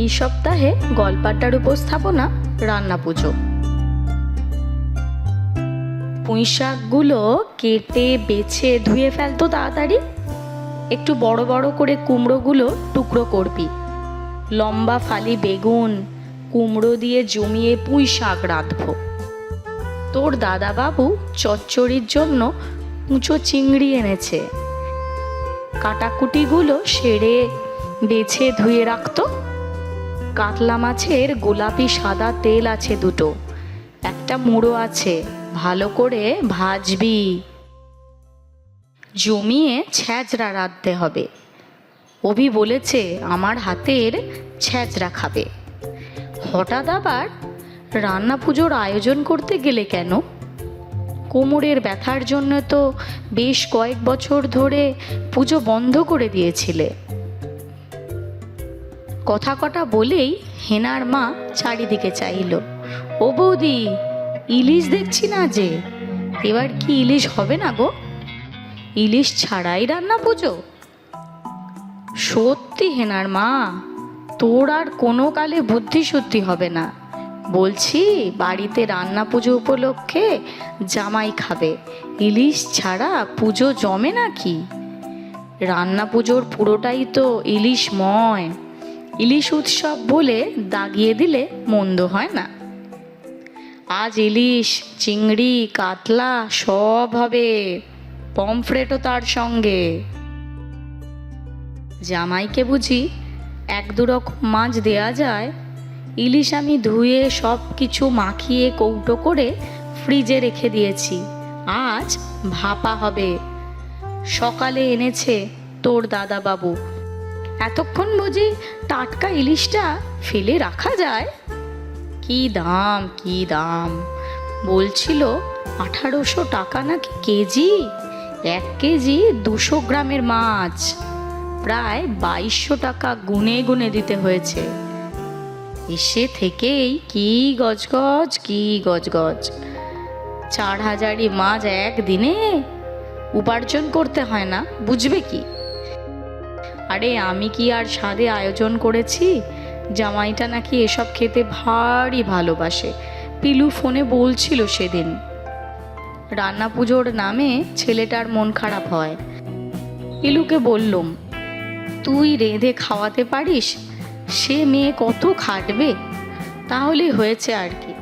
এই সপ্তাহে গলপাট্টার উপস্থাপনা রান্না পুজো পুঁই শাকগুলো কেটে, বেছে, ধুয়ে ফেলতো তাড়াতাড়ি। একটু বড় বড় করে কুমড়োগুলো টুকরো করবি। লম্বা ফালি বেগুন, কুমড়ো দিয়ে জমিয়ে পুঁই শাক রাঁধবো। তোর দাদাবাবু চচ্চড়ির জন্য উঁচো চিংড়ি এনেছে। কাটাকুটিগুলো সেরে, বেছে, ধুয়ে রাখতো। কাতলা মাছের গোলাপি সাদা তেল আছে দুটো। একটা মুড়ো আছে, ভালো করে ভাজবি। জমিয়ে ছ্যাঁচড়া রাঁধতে হবে। অভি বলেছে, আমার হাতের ছ্যাঁচড়া খাবে। হঠাৎ আবার রান্না পুজোর আয়োজন করতে গেলে কেন? কোমরের ব্যথার জন্য তো বেশ কয়েক বছর ধরে পুজো বন্ধ করে দিয়েছিলে। কথা কটা বলেই হেনার মা চারিদিকে চাইল। ও বৌদি, ইলিশ দেখছি না যে? এবার কি ইলিশ হবে না গো? ইলিশ ছাড়াই রান্না পুজো? সত্যি হেনার মা, তোর আর কোনো কালে বুদ্ধি শুদ্ধি হবে না। বলছি, বাড়িতে রান্না পুজো উপলক্ষে জামাই খাবে। ইলিশ ছাড়া পুজো জমে নাকি রান্না পুজোর পুরোটাই তো ইলিশময়। ইলিশ উৎসব বলে দাগিয়ে দিলে মন্দ হয় না। আজ ইলিশ, চিংড়ি, কাতলা সব হবে পমফ্রেটও তার সঙ্গে। জামাইকে বুঝি এক দু রকম মাছ দেয়া যায়। ইলিশ আমি ধুয়ে সব কিছু মাখিয়ে কৌটো করে ফ্রিজে রেখে দিয়েছি। আজ ভাপা হবে। সকালে এনেছে তোর দাদা বাবু এতক্ষণ বুঝি টাটকা ইলিশটা ফেলে রাখা যায়? কি দাম কি দাম? বলছিল আঠারোশো টাকা নাকি কেজি? এক কেজি দুশো গ্রামের মাছ। প্রায় বাইশশো টাকা গুনে গুনে দিতে হয়েছে। এসে থেকেই কি গজগজ কি গজগজ। চার হাজারি মাছ একদিনে? উপার্জন করতে হয় না, বুঝবে কি? আরে আমি কি আর স্বাদে আয়োজন করেছি? জামাইটা নাকি এসব খেতে ভারী ভালোবাসে। পিলু ফোনে বলছিল সেদিন। রান্না পুজোর নামে ছেলেটার মন খারাপ হয়। পিলুকে বললুম, তুই রেঁধে খাওয়াতে পারিস? সে মেয়ে কত খাটবে? তাহলেই হয়েছে আর কি।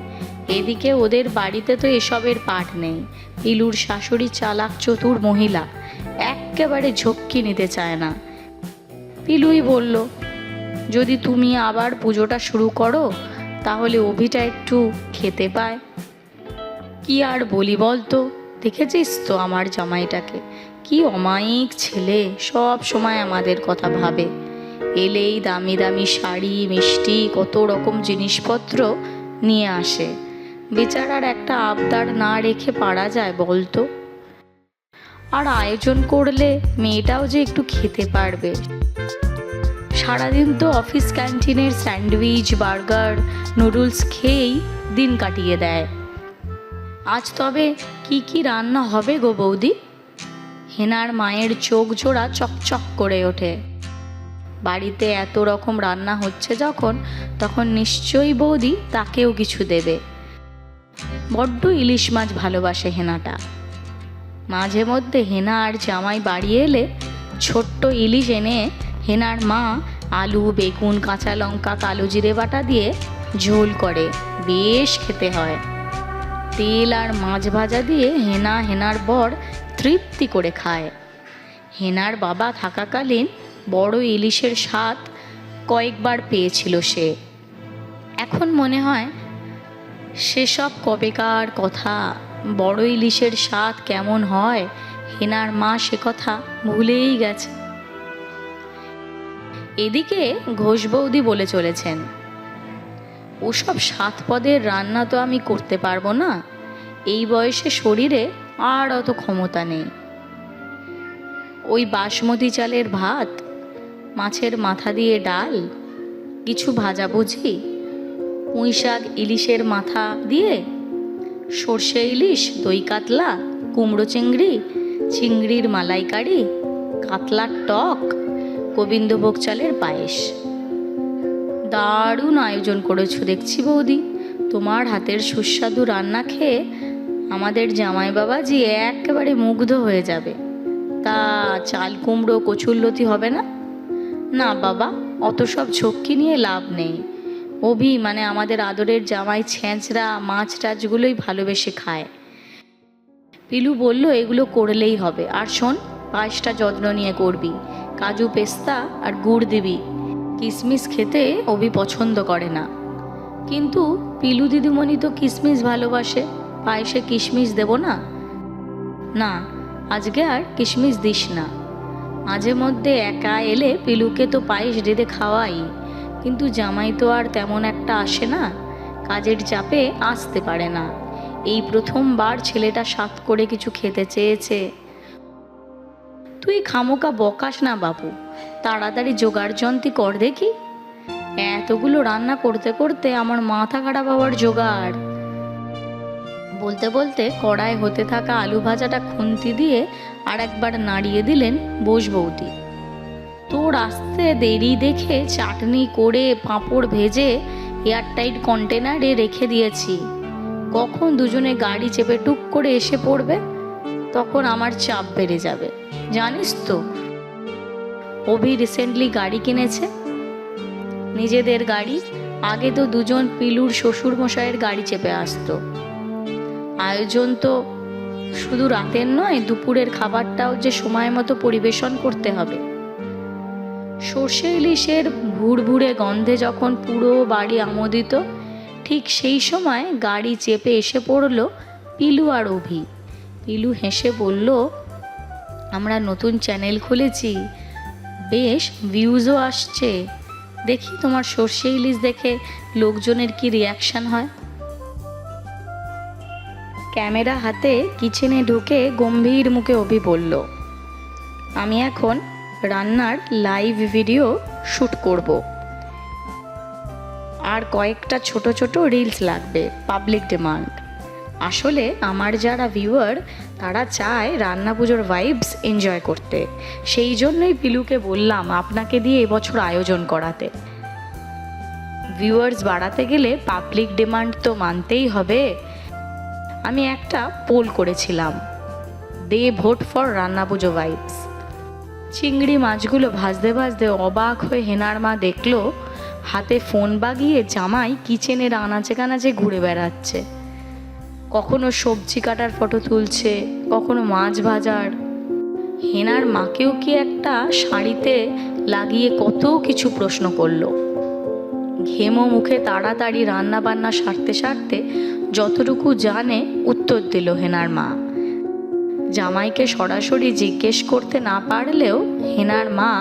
এদিকে ওদের বাড়িতে তো এসবের পাঠ নেই। পিলুর শাশুড়ি চালাক চতুর মহিলা, একেবারে ঝক্কি নিতে চায় না। পিলুই বলল, যদি তুমি আবার পুজোটা শুরু করো, তাহলে অভিটা একটু খেতে পায়। কি আর বলি বলতো, দেখেছিস তো আমার জামাইটাকে? কি অমায়িক ছেলে, সব সময় আমাদের কথা ভাবে। এলেই দামি দামি শাড়ি, মিষ্টি, কত রকম জিনিসপত্র নিয়ে আসে। বেচারার একটা আবদার না রেখে পারা যায় বলতো। আর আয়োজন করলে মেয়েটাও যে একটু খেতে পারবে। সারাদিন তো অফিস ক্যান্টিনের স্যান্ডউইচ বার্গার নুডলস খেয়েই দিন কাটিয়ে দেয়। আজ তবে কি কি রান্না হবে গো বৌদি? হেনার মায়ের চোখ জোড়া চকচক করে ওঠে। বাড়িতে এত রকম রান্না হচ্ছে যখন, তখন নিশ্চয়ই বৌদি তাকেও কিছু দেবে। বড্ড ইলিশ মাছ ভালোবাসে হেনাটা। মাঝে মধ্যে হেনা আর জামাই বাড়ি এলে ছোট্ট ইলিশ এনে হেনার মা আলু, বেগুন, কাঁচা লঙ্কা, কালো জিরে বাটা দিয়ে ঝোল করে। বেশ খেতে হয়। তেল আর মাছ ভাজা দিয়ে হেনা হেনার বর তৃপ্তি করে খায়। হেনার বাবা থাকাকালীন বড় ইলিশের স্বাদ কয়েকবার পেয়েছিল সে। এখন মনে হয়, সেসব কবেকার কথা, বড় ইলিশের স্বাদ কেমন হয়, হেনার মা সে কথা ভুলেই গেছে। এদিকে ঘোষ বৌদি বলে চলেছেন, ওসব সাত পদের রান্না তো আমি করতে পারব না। এই বয়সে শরীরে আর অত ক্ষমতা নেই। ওই বাসমতি চালের ভাত, মাছের মাথা দিয়ে ডাল, কিছু ভাজাভুজি, পুঁই শাক, ইলিশের মাথা দিয়ে সর্ষে ইলিশ, দই কাতলা, কুমড়ো চিংড়ি, চিংড়ির মালাইকারি, কাতলার টক গোবিন্দভোগ চালের পায়েস। দারুণ আয়োজন করেছ দেখছি বৌদি। তোমার হাতের সুস্বাদু রান্না খেয়ে আমাদের জামাই বাবা বাবাজি একেবারে মুগ্ধ হয়ে যাবে। তা চাল কুমড়ো কচুরলতি হবে না? না বাবা, অত সব ঝক্কি নিয়ে লাভ নেই। অভি মানে আমাদের আদরের জামাই ছেঁচড়া, মাছ টাছগুলোই ভালোবেসে খায়। পিলু বলল, এগুলো করলেই হবে। আর শোন, পায়েসটা যত্ন নিয়ে করবি। কাজু পেস্তা আর গুড় দিবি। কিশমিশ খেতে অভি পছন্দ করে না। কিন্তু পিলু দিদিমণি তো কিশমিশ ভালোবাসে পায়েসে কিশমিশ দেব না? না, আজকে আর কিশমিশ দিস না। মাঝে মধ্যে একা এলে পিলুকে তো পায়েস রেঁধে খাওয়াই, কিন্তু জামাই তো আর তেমন একটা আসে না, কাজের চাপে আসতে পারে না। এই প্রথমবার ছেলেটা সাত করে কিছু খেতে চেয়েছে। তুই খামোকা বকাস না বাবু তাড়াতাড়ি জোগাড় যন্ত্রী কর দেখি। এতগুলো রান্না করতে করতে আমার মাথা খারাপ হওয়ার জোগাড়। বলতে বলতে কড়ায় হতে থাকা আলু ভাজাটা খুন্তি দিয়ে আর একবার নাড়িয়ে দিলেন বোস বৌদি। তোর আসতে দেরি দেখে চাটনি করে পাঁপড় ভেজে এয়ারটাইট কন্টেনারে রেখে দিয়েছি। কখন দুজনে গাড়ি চেপে টুক করে এসে পড়বে? তখন আমার চাপ বেড়ে যাবে। জানিস তো, অভি রিসেন্টলি গাড়ি কিনেছে। নিজেদের গাড়ি, আগে তো দুজন পিলুর শ্বশুর মশাইয়ের গাড়ি চেপে আসতো। আয়োজন তো শুধু রাতের নয়, দুপুরের খাবারটাও যে সময় মতো পরিবেশন করতে হবে। সর্ষে ইলিশের ভুড়ভুড়ে গন্ধে যখন পুরো বাড়ি আমোদিত, ঠিক সেই সময় গাড়ি চেপে এসে পড়ল পিলু আর অভি। পিলু হেসে বলল, আমরা নতুন চ্যানেল খুলেছি। বেশ ভিউজও আসছে। দেখি তোমার সর্ষে ইলিশ দেখে লোকজনের কি রিয়াকশান হয়? ক্যামেরা হাতে কিচেনে ঢুকে গম্ভীর মুখে অভি বলল, আমি এখন রান্নার লাইভ ভিডিও শ্যুট করব। আর কয়েকটা ছোট ছোট রিলস লাগবে পাবলিক ডিমান্ড আসলে আমার যারা ভিউয়ার তারা চায় রান্না পুজোর ভাইবস এনজয় করতে। সেই জন্যই পিলুকে বললাম, আপনাকে দিয়ে এবছর আয়োজন করাতে। ভিউয়ার্স বাড়াতে গেলে পাবলিক ডিমান্ড তো মানতেই হবে। আমি একটা পোল করেছিলাম, দে ভোট ফর রান্না পুজো ভাইবস চিংড়ি মাছগুলো ভাজতে ভাজতে অবাক হয়ে হেনার মা দেখল, হাতে ফোন বাগিয়ে জামাই কিচেনের আনাচে কানাচে ঘুরে বেড়াচ্ছে। কখনো সবজি কাটার ফটো তুলছে, কখনো মাছ ভাজার। হেনার মাকেও কি একটা শাড়িতে লাগিয়ে কত কিছু প্রশ্ন করল। ঘেমো মুখে তাড়াতাড়ি রান্না বান্না সারতে সারতে যতটুকু জানে উত্তর দিল হেনার মা। জামাইকে সরাসরি জিজ্ঞেস করতে না পারলেও হেনার মা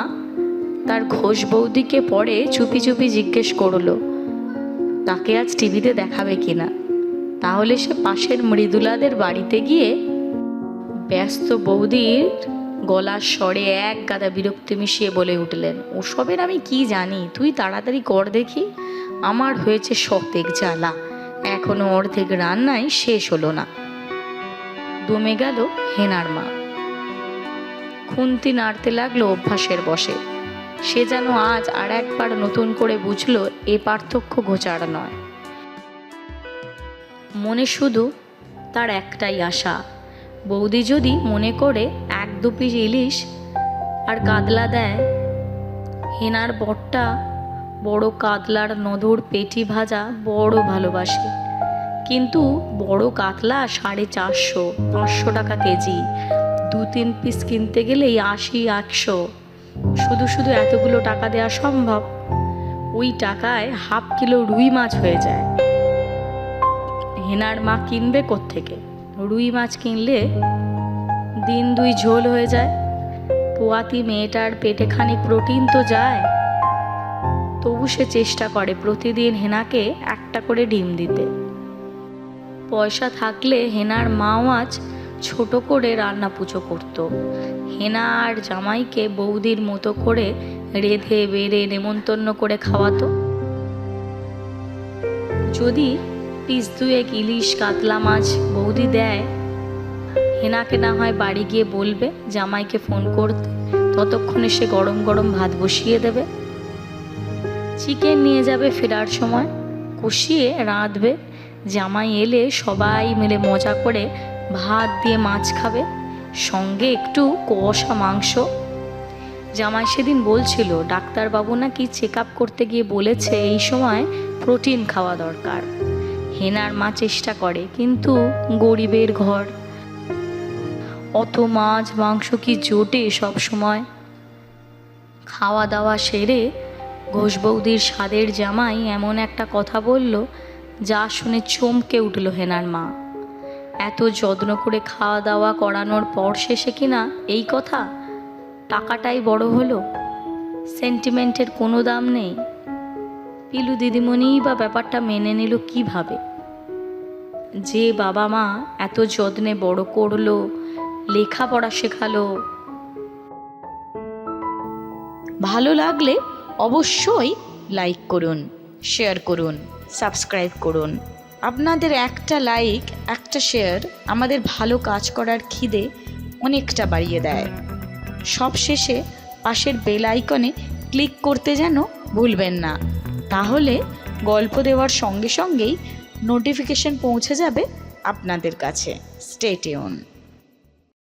তার ঘোষ বৌদিকে পরে চুপি চুপি জিজ্ঞেস করল, তাকে আজ টিভিতে দেখাবে কিনা? তাহলে সে পাশের মৃদুলাদের বাড়িতে গিয়ে ব্যস্ত বৌদির গলার স্বরে এক গাদা বিরক্তি মিশিয়ে বলে উঠলেন, ওসবের আমি কি জানি? তুই তাড়াতাড়ি কর দেখি। আমার হয়েছে শতেক জ্বালা। এখনও অর্ধেক রান্নাই শেষ হলো না। দমে গেল হেনার মা। খুন্তি নাড়তে লাগল অভ্যাসের বসে। সে যেন আজ আর একবার নতুন করে বুঝলো এ পার্থক্য গোচার নয়। মনে শুধু তার একটাই আশা। বৌদি যদি মনে করে এক দু পিস ইলিশ আর কাতলা দেয়, হেনার বটটা বড় কাতলার নদুর পেটি ভাজা বড় ভালোবাসে। কিন্তু বড় কাতলা সাড়ে চারশো, পাঁচশো টাকা কেজি। দু তিন পিস কিনতে গেলেই আশি, একশো। শুধু শুধু এতগুলো টাকা দেওয়া সম্ভব। ওই টাকায় হাফ কিলো রুই মাছ হয়ে যায়। হেনার মা কিনবে কোত্থেকে? রুই মাছ কিনলে দিন দুই ঝোল হয়ে যায়। পোয়াতি মেয়েটার পেটে খানিক প্রোটিন তো যায়। তবু সে চেষ্টা করে প্রতিদিন হেনাকে একটা করে ডিম দিতে। পয়সা থাকলে হেনার মাও আজ ছোট করে রান্না পুজো করত। হেনা আর জামাইকে বৌদির মতো করে রেধে, বেড়ে, নেমন্তন্ন করে খাওয়াতো। যদি পিস দুয়েক ইলিশ কাতলা মাছ বৌদি দেয়। হেনাকে না হয় বাড়ি গিয়ে বলবে, জামাইকে ফোন করতে। ততক্ষণে সে গরম গরম ভাত বসিয়ে দেবে। চিকেন নিয়ে যাবে ফেরার সময়। কষিয়ে রাঁধবে। জামাই এলে সবাই মিলে মজা করে ভাত দিয়ে মাছ খাবে। সঙ্গে একটু কষা মাংস। জামাই সেদিন বলছিল, ডাক্তারবাবু নাকি চেক আপ করতে গিয়ে বলেছে, এই সময় প্রোটিন খাওয়া দরকার। হেনার মা চেষ্টা করে, কিন্তু গরিবের ঘর। অত মাছ, মাংস কি জোটে সব সময়? খাওয়া দাওয়া সেরে ঘোষ বৌদির স্বাদের জামাই এমন একটা কথা বলল, যা শুনে চমকে উঠল হেনার মা। এত যত্ন করে খাওয়া দাওয়া করানোর পর শেষে কিনা এই কথা? টাকাটাই বড় হলো। সেন্টিমেন্টের কোনো দাম নেই। পিলু দিদিমণিই বা ব্যাপারটা মেনে নিল কীভাবে? যে বাবা মা এত যত্নে বড় করল, লেখাপড়া শেখালো। ভালো লাগলে অবশ্যই লাইক করুন শেয়ার করুন সাবস্ক্রাইব করুন। আপনাদের একটা লাইক একটা শেয়ার আমাদের ভালো কাজ করার খিদে অনেকটা বাড়িয়ে দেয়। সব শেষে পাশের বেল আইকনে ক্লিক করতে যেন ভুলবেন না। তাহলে গল্প দেওয়ার সঙ্গে সঙ্গেই নোটিফিকেশন পৌঁছে যাবে আপনাদের কাছে। স্টেটিউন